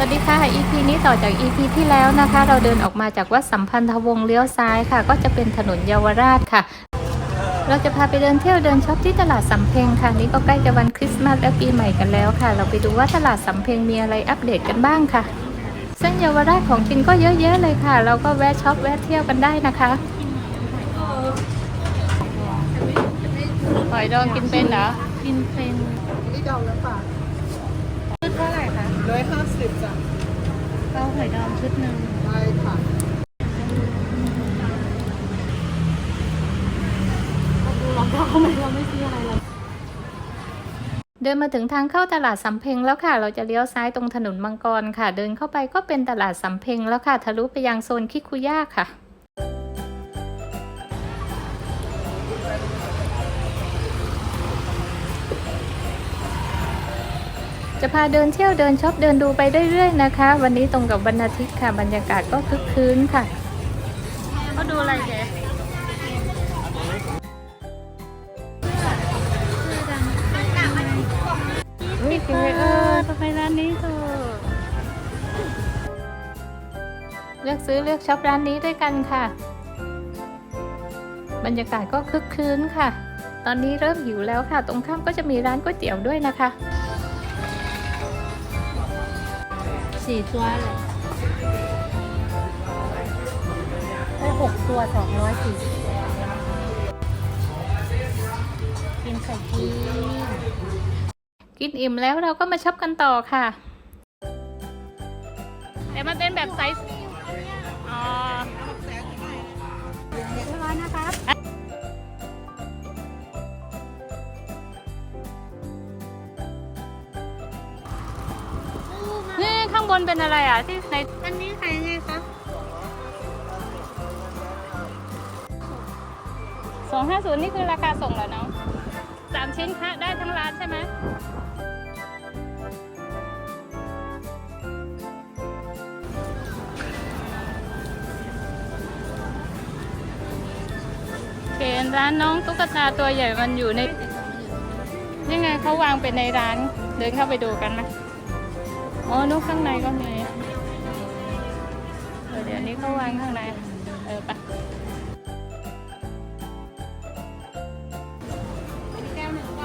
สวัสดีค่ะ EP นี้ต่อจาก EP ที่แล้วนะคะ เราเดินออกมาจากวัดสัมพันธวงศ์เลี้ยวซ้ายค่ะ ก็จะเป็นถนนเยาวราชค่ะ เราจะพาไปเดินเที่ยวเดินช็อปที่ตลาดสำเพ็งค่ะ นี่ก็ใกล้จะวันคริสต์มาสและปีใหม่กันแล้วค่ะ เราไปดูว่าตลาดสำเพ็งมีอะไรอัปเดตกันบ้างค่ะ เส้นเยาวราชของกินก็เยอะแยะเลยค่ะ เราก็แวะช็อปแวะเที่ยวกันได้นะคะหอยดองกินเป็นเหรอกินเป็นนี่ดองแล้วป่ะชุดเท่าไห ร่คะร้อยห้าสิบจ้ะเก้าหอยดองชุดหนึ่งได้ค่ะเราเก้าทำไมเราไม่ซื้ออะไรเลยเดินมาถึงทางเข้าตลาดสำเพ็งแล้วค่ะ เราจะเลี้ยวซ้ายตรงถนนมังกรค่ะ เดินเข้าไปก็เป็นตลาดสำเพ็งแล้วค่ะ ทะลุไปยังโซนคิคุย่าค่ะ จะพาเดินเที่ยวเดินช็อปเดินดูไปเรื่อยๆนะคะ วันนี้ตรงกับวันอาทิตย์ค่ะ บรรยากาศก็คึกคืนค่ะเขาดูอะไรแกเฮ้ยเก๋เออทำไมร้านนี้ถูกเลือกซื้อเลือกช็อปร้านนี้ด้วยกันค่ะ บรรยากาศก็คึกคืนค่ะ ตอนนี้เริ่มหิวแล้วค่ะ ตรงข้ามก็จะมีร้านก๋วยเตี๋ยวด้วยนะคะ สี่ตัวเลยได้หกตัวสองร้อยสี่สิบกินไข่กีกินอิ่มแล้วเราก็มาช็อปกันต่อค่ะ แต่มันเป็นแบบไซส์ นี่ข้างบนเป็นอะไรอะที่ในอันนี้ขายยังไงคะ250นี่คือราคาส่งเหรอน้องสามชิ้นคะได้ทั้งร้านใช่ไหมเห็นร้านน้องตุ๊กตาตัวใหญ่มันอยู่ใน ยังไงเขาวางเป็นในร้าน เดินเข้าไปดูกันไหม อ๋อนุกข้างในก็มีเออเดี๋ยวนี้เขาวางข้างใน เออไป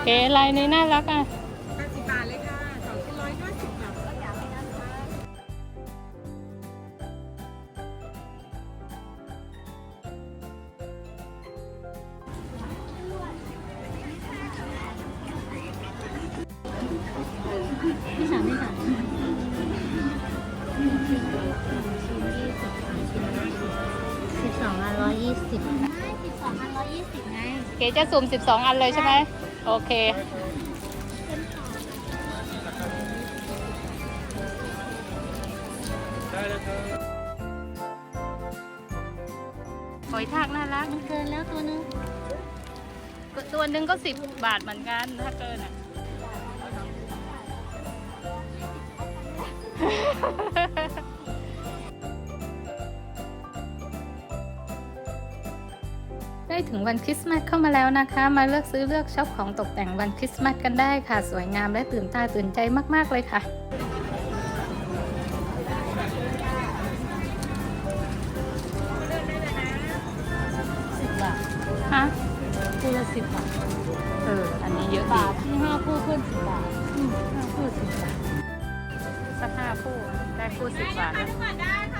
เก๋ลายนี้น่ารักอะ ก๋จะสุ่ม 12 อันเลยใช่ไหมโอเคหอยทากน่ารักมันเกินแล้วตัวนึง ตัวหนึ่งก็10บาทเหมือนกันถ้าเกินอะ ได้ถึงวันคริสต์มาสเข้ามาแล้วนะคะ มาเลือกซื้อเลือกช็อปของตกแต่งวันคริสต์มาสกันได้ค่ะ สวยงามและตื่นตาตื่นใจมาก ๆ เลยค่ะสิบบาทฮะคู่ละสิบบาทเออ อันนี้เยอะดีบาทที่ห้าคู่ขึ้นสิบบาทอืมห้าคู่สิบบาทสักห้าคู่ได้คู่สิบบาทนะ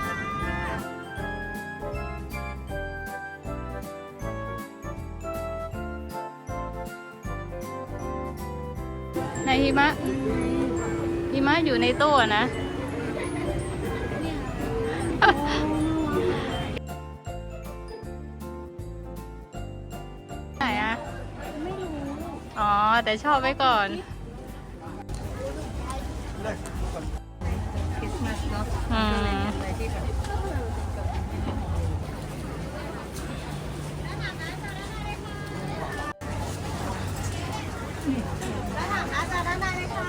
ในหิมะหิมะอยู่ในตู้นะ ไหนอะไม่รู้อ๋อ แต่ชอบไว้ก่อนคริสต์มาสเนาะอืม ด้ายค่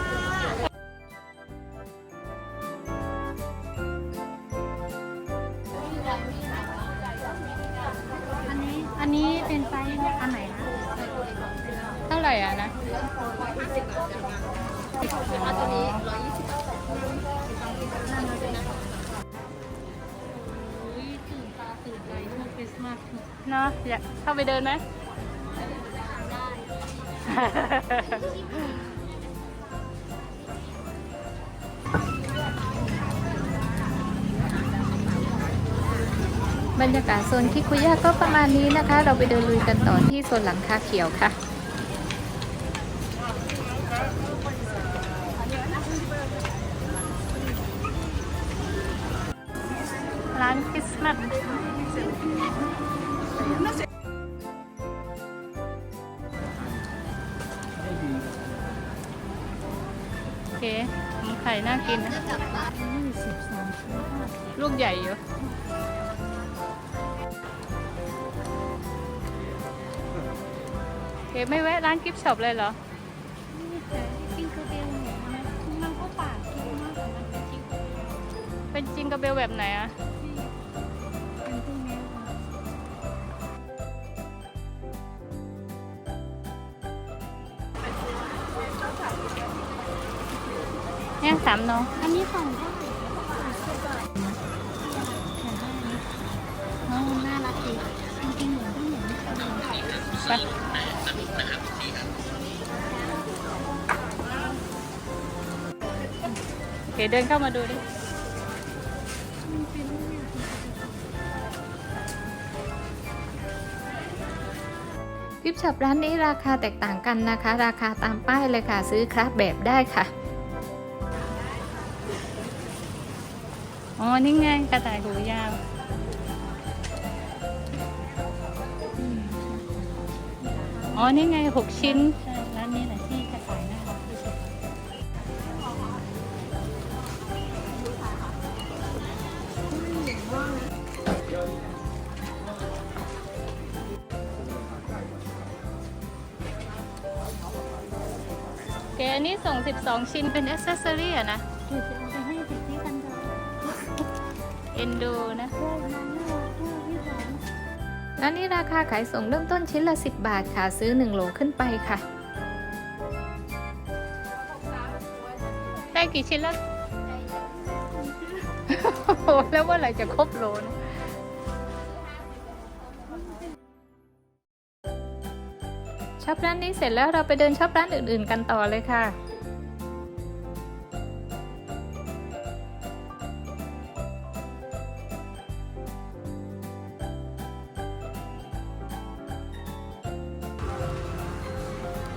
อันนี้อันนี้เป็นไซส์อันไหนคะเท่าไหร่อะนะตัวนี้ร้อยยี่สิบตื่าบคริาสเนาะอยากเข้าไปเดินไหม บรรยากาศโซนคิคุย่าก็ประมาณนี้นะคะ เราไปเดินลุยกันต่อที่โซนหลังคาเขียวค่ะ ร้านคริสต์มาสโอเคหมูไข่น่ากินนะลูกใหญ่อยู่ เคไม่แวะร้านกิฟต์ช็อปเลยเหรอกินคือเบลหมูนะมันก็ปากคิดมากแต่มันเป็นจริงเป็นจิงกระเบลแบบไหนอะเป็นพวกนี้ค่ะเนี่ยสามน้อง อันนี้ของเท่าไหร่น้อง เคเดินเข้ามาดูดิกิฟต์ช็อปร้านนี้ราคาแตกต่างกันนะคะ ราคาตามป้ายเลยค่ะ ซื้อคราฟแบบได้ค่ะ อ๋อ นี่ไงกระต่ายหูยาวอ๋อ นี่ไงหกชิ้นใช่ ส่ง 12 ชิ้นเป็นอ c เซสซอรี่อะนะเดี๋ยวจะเอาไปให้เด็กที่กันเถอะเอ็นดูนะโอ้ยน่ารักมากพี่สอนร้านนี้ราคาขายส่งเริ่มต้นชิ้นละ 10 บาทค่ะ ซื้อ 1 โหลขึ้นไปค่ะ ได้กี่ชิ้นแล้วโอ้โหแล้วเมื่อไหร่จะครบโหลนะ ช็อปร้านนี้เสร็จแล้วเราไปเดินช็อปร้านอื่นๆกันต่อเลยค่ะ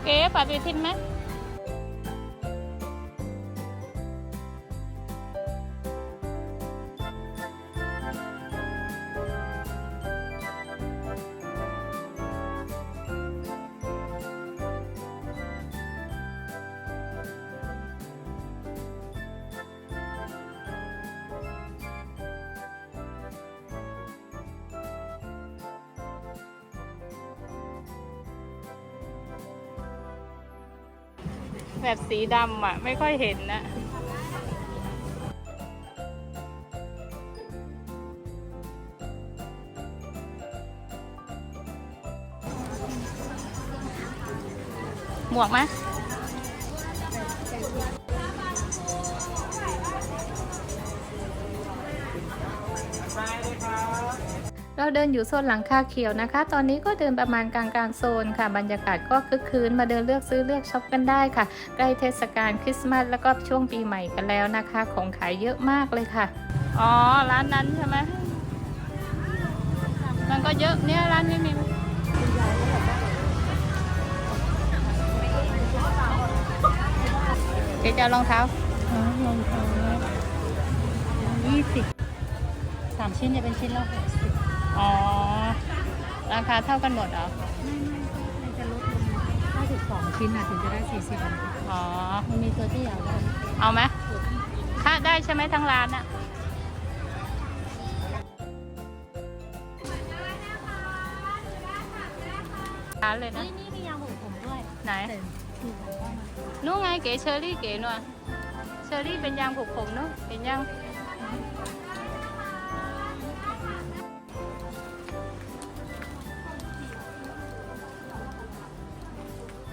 เก๋ปาไปทินไหม แบบสีดำอะ ไม่ค่อยเห็นนะหมวกไหม เราเดินอยู่โซนหลังคาเขียวนะคะ ตอนนี้ก็เดินประมาณกลางกลางๆโซนค่ะ บรรยากาศก็คึกคืนมาเดินเลือกซื้อเลือกช็อปกันได้ค่ะ ใกล้เทศกาลคริสต์มาสแล้วก็ช่วงปีใหม่กันแล้วนะคะ ของขายเยอะมากเลยค่ะ อ๋อ ร้านนั้นใช่ไหมมันก็เยอะเนี่ยร้านนี้มีไหมเดี๋ยวจะเอารองเท้าอ๋อรองเท้ายี่สิบสามชิ้นเนี่ยเป็นชิ้นละหกสิบ อ๋อ ราคาเท่ากันหมดเหรอไม่ไม่มันจะลดลงถ้าสิบสองชิ้นอะถึงจะได้สี่สิบอ๋อ มันมีตัวที่อยากได้เอาไหมค่าได้ใช่ไหมทั้งร้านอะร้านเลยนะเฮ้ยนี่มียาหมูผมด้วยไหน แต่ถูกกว่านู้นไงเก๋เชอรี่เก๋หน่อยเชอรี่เป็นยางผูกผมเนอะเห็นยัง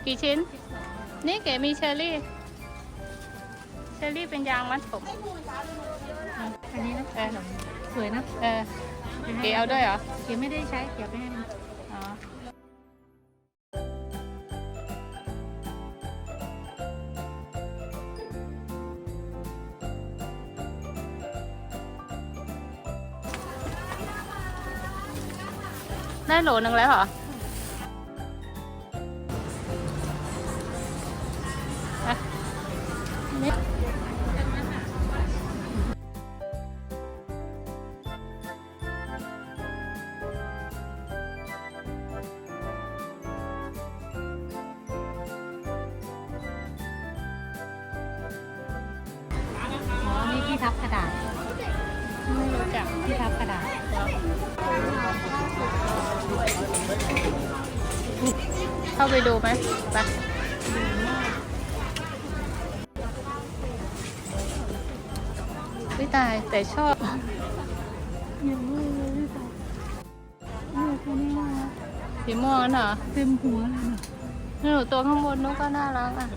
กี่ชิ้น นี่เก๋มีเชอรี่ เชอรี่เป็นยางมัดผมอันนี้นะเออสวยนะเออเก๋เอาด้วยเหรอ เก๋ไม่ได้ใช้เก๋ไปให้มันอ๋อได้โหลนึงแล้วเหรออ่ ที่ทับกระดาษ ไม่รู้จักที่ทับกระดาษเข้าไปดูไหมไปวิตายแต่ชอบยังไม่เลยพี่สาวนี่ตัวนี้น่ารักสีม่วงนั่นเหรอเต็มหัวเลยหนูตัวข้างบนนู้นก็น่ารักอะ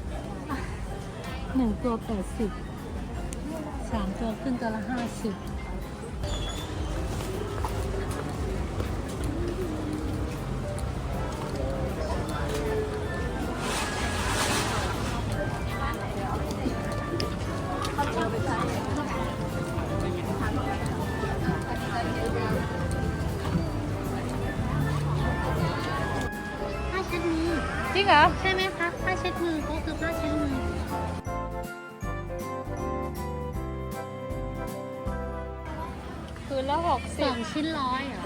หนึ่งตัวแปดสิบ สามตัวขึ้นตัวละห้าสิบผ้าเช็ดมือจริงเหรอ ใช่ไหมคะผ้าเช็ดมือก็คือผ้าเช็ด นละหกสสิอบงชิ้นร้อยเหรอ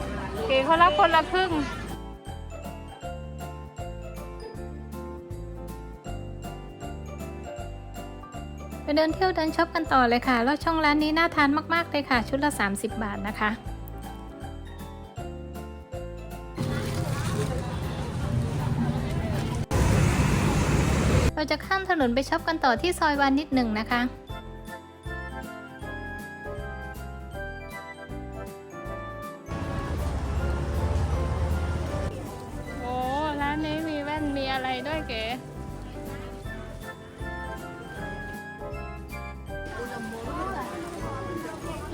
เก๋เขารับคนละครึ่ง ไปเดินเที่ยวเดินช็อปกันต่อเลยค่ะ แล้วช่องร้านนี้น่าทานมากๆเลยค่ะ ชุดละ 30 บาทนะคะ เราจะข้ามถนนไปช็อปกันต่อที่ซอยวานนิดหนึ่งนะคะ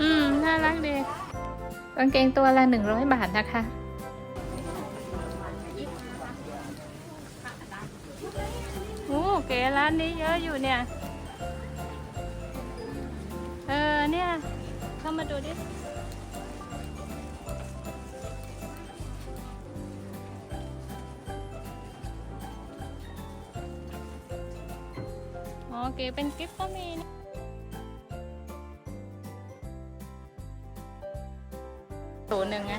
อืม น่ารักดีกางเกงตัวละหนึ่งร้อยบาทนะคะ โอ้เก๋ร้านนี้เยอะอยู่เนี่ย เออเนี่ย เข้ามาดูดิ อ๋อเก๋เป็นกิฟต์ก็มีนะตัวหนึ่งไง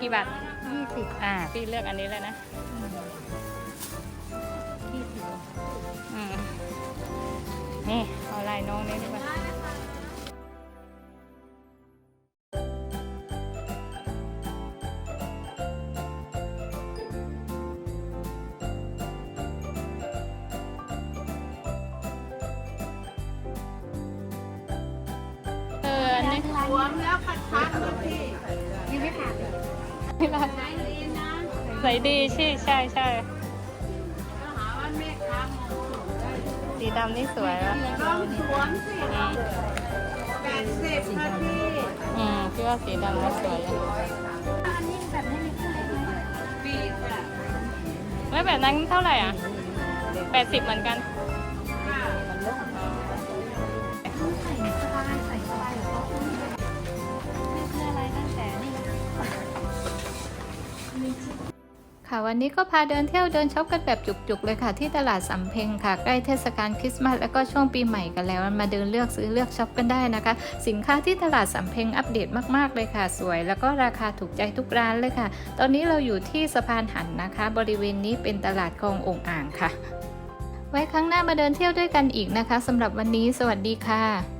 กี่บาทยี่สิบอ่า พี่เลือกอันนี้เลยนะยี่สิบอืม นี่เอาลายน้องนี่ดีกว่าเอออันนี้รวมแล้วคัดคัดนะพี่ยังไม่ผ่านเลยใจดีนะใส่ดีใช่ใช่ใช่ ดำนี่สวยแล้วลองสวมสิแปดสิบค่ะพี่อืมพี่ว่าสีดำนี่สวยอะอันนี้แบบไม่มีเครื่องไหมปีค่ะแล้วแบบนั้นเท่าไหร่อะแปดสิบเหมือนกัน ค่ะวันนี้ก็พาเดินเที่ยวเดินช็อปกันแบบจุกๆเลยค่ะ ที่ตลาดสำเพ็งค่ะใกล้เทศกาลคริสต์มาสแล้วก็ช่วงปีใหม่กันแล้วมาเดินเลือกซื้อเลือกช็อปกันได้นะคะ สินค้าที่ตลาดสำเพ็งอัปเดตมากๆเลยค่ะ สวย แล้วก็ราคาถูกใจทุกร้านเลยค่ะ ตอนนี้เราอยู่ที่สะพานหันนะคะ บริเวณนี้เป็นตลาดคลององอ่างค่ะ ไว้ครั้งหน้ามาเดินเที่ยวด้วยกันอีกนะคะสำหรับวันนี้ สวัสดีค่ะ